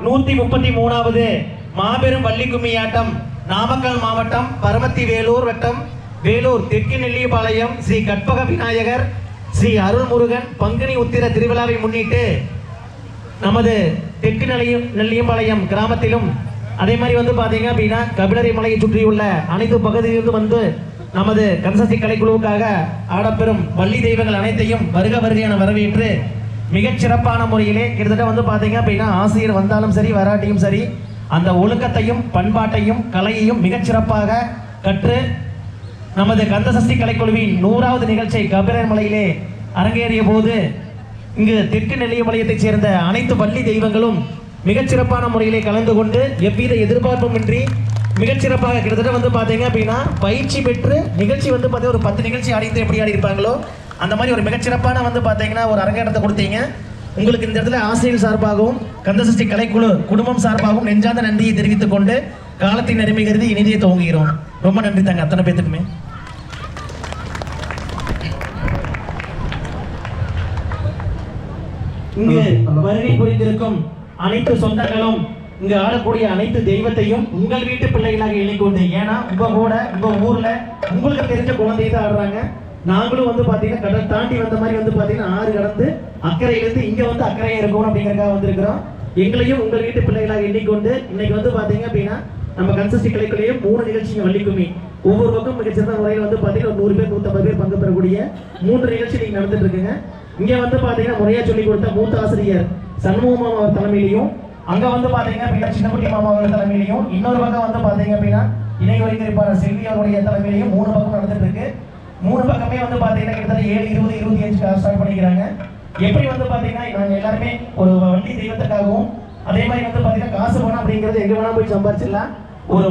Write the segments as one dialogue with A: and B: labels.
A: நூத்தி முப்பத்தி மூணாவது மாபெரும் வள்ளி கும்மியாட்டம் நாமக்கல் மாவட்டம் பரமத்தி வேலூர் வட்டம் வேலூர் தெற்கு நெல்லியபாளையம் ஸ்ரீ கற்பக விநாயகர் ஸ்ரீ அருள்முருகன் பங்குனி உத்திர திருவிழாவை முன்னிட்டு நமது தெற்கு நெல்லியம் நெல்லியம்பாளையம் கிராமத்திலும் அதே மாதிரி வந்து பாத்தீங்க அப்படின்னா கபிலரை மலையை சுற்றியுள்ள அனைத்து பகுதியிலிருந்து வந்து நமது கன்சஸ்டி கலைக்குழுவுக்காக ஆடப்பெறும் வள்ளி தெய்வங்கள் அனைத்தையும் வருக வருகையான வரவேற்று மிகச் சிறப்பான முறையிலே கிட்டத்தட்ட வந்து பார்த்தீங்க அப்படின்னா ஆசிரியர் வந்தாலும் சரி வராட்டியும் சரி அந்த ஒழுக்கத்தையும் பண்பாட்டையும் கலையையும் மிகச் சிறப்பாக கற்று நமது கந்தசஷ்டி கலைக்குழுவின் நூறாவது நிகழ்ச்சியை கபிரர் மலையிலே அரங்கேறிய போது இங்கு தெற்கு நெல்லியமலையத்தைச் சேர்ந்த அனைத்து பள்ளி தெய்வங்களும் மிகச்சிறப்பான முறையிலே கலந்து கொண்டு எவ்வித எதிர்பார்ப்பும் இன்றி கிட்டத்தட்ட வந்து பார்த்தீங்க அப்படின்னா பயிற்சி பெற்று நிகழ்ச்சி வந்து பார்த்தீங்கன்னா ஒரு பத்து நிகழ்ச்சி அடைந்து எப்படி ஆடி இருப்பாங்களோ அந்த மாதிரி ஒரு மிகச்சிறப்பான வந்து பார்த்தீங்கன்னா ஒரு அரங்கேற்றத்தை கொடுத்தீங்க. உங்களுக்கு இந்த இடத்துல ஆசிரியர் சார்பாகவும் கந்தசஷ்டி கலைக்குழு குடும்பம் சார்பாகவும் நெஞ்சார்ந்த நன்றியை தெரிவித்துக் கொண்டு காலத்தின் அருமை கருதி இனிதியை துவங்குகிறோம். ரொம்ப நன்றி தாங்க அத்தனை பேத்துக்குமே. இங்கு வருகை புரிந்திருக்கும் அனைத்து சொந்தங்களும் இங்கு ஆடக்கூடிய அனைத்து தெய்வத்தையும் உங்கள் வீட்டு பிள்ளைகளாக இணைக்கொண்டு ஏன்னா உங்க கூட உங்க ஊர்ல உங்களுக்கு தெரிஞ்ச குழந்தை தான் ஆடுறாங்க. நாங்களும் வந்து பார்த்தீங்கன்னா கடல் தாண்டி வந்த மாதிரி வந்து பார்த்தீங்கன்னா ஆறு கடந்து அக்கறையிலிருந்து இங்கே வந்து அக்கறையா இருக்கணும் அப்படிங்கிறக்காக வந்திருக்கிறோம். எங்களையும் உங்கள் வீட்டு பிள்ளைகளாக எண்ணிக்கொண்டு இன்னைக்கு வந்து பார்த்தீங்க அப்படின்னா நம்ம கன்சஸ்டி கலைக்குள்ளேயே மூணு நிகழ்ச்சிங்க வள்ளிக்குமி ஒவ்வொரு பக்கம் மிகச்சிறந்த முறையில் வந்து பார்த்தீங்கன்னா நூறு பேர் நூற்றம்பது பேர் பங்கு பெறக்கூடிய மூன்று நிகழ்ச்சி நீங்கள் நடந்துட்டு இருக்குங்க. இங்கே வந்து பார்த்தீங்கன்னா முறையாக சொல்லி கொடுத்த மூத்த ஆசிரியர் சண்முகம் மாமா அவர் தலைமையிலையும் அங்கே வந்து பாத்தீங்க அப்படின்னா சின்னக்குட்டி மாமா அவர் தலைமையிலையும் இன்னொரு பக்கம் வந்து பார்த்தீங்க அப்படின்னா இணை ஒருங்கிணைப்பாளர் செல்வி அவருடைய தலைமையிலையும் மூணு பக்கம் நடந்துட்டு இருக்கு. எல்லாருமே வந்து பாத்தீங்கன்னா கிட்டத்தட்ட ஏழு இருபது இருபத்தி அஞ்சு ஸ்டார்ட் பண்ணிக்கிறாங்க. எப்படி வந்து பாத்தீங்கன்னா நாங்க எல்லாருமே ஒரு வண்டி தெய்வத்துக்காகவும் அதே மாதிரி வந்து பாத்தீங்கன்னா காசு பணம் அப்படிங்கிறது எங்க வேணா போய் சம்பாரிச்சிடலாம். ஒரு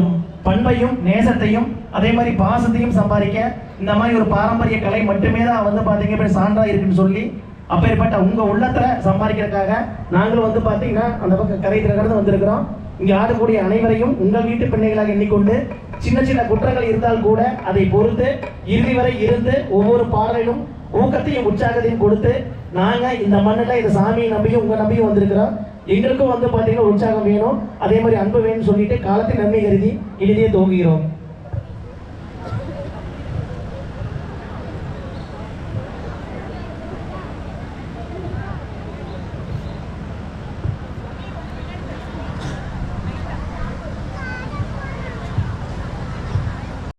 A: பண்பையும் நேசத்தையும் அதே மாதிரி பாசத்தையும் சம்பாதிக்க இந்த மாதிரி ஒரு பாரம்பரிய கலை மட்டுமே தான் வந்து பார்த்தீங்க இப்படி சான்றா இருக்குன்னு சொல்லி அப்பேற்பட்ட உங்கள் உள்ளத்தில் சம்பாதிக்கிறதுக்காக நாங்களும் வந்து பார்த்தீங்கன்னா அந்த பக்கம் கரை திறக்கிறது வந்திருக்கிறோம். இங்கே ஆடக்கூடிய அனைவரையும் உங்கள் வீட்டு பிள்ளைகளாக எண்ணிக்கொண்டு சின்ன சின்ன குற்றங்கள் இருந்தால் கூட அதை பொறுத்து இறுதி வரை இருந்து ஒவ்வொரு பாடலிலும் ஊக்கத்தையும் உற்சாகத்தையும் கொடுத்து நாங்கள் இந்த மண்ணில் இந்த சாமியை நம்பியும் உங்கள் நம்பியும் வந்திருக்கிறோம். எங்களுக்கும் வந்து பார்த்தீங்கன்னா உற்சாகம் வேணும். அதே மாதிரி அன்பு வேணும்னு சொல்லிட்டு காலத்தை நன்மை கருதி இனிதே துவங்குகிறோம்.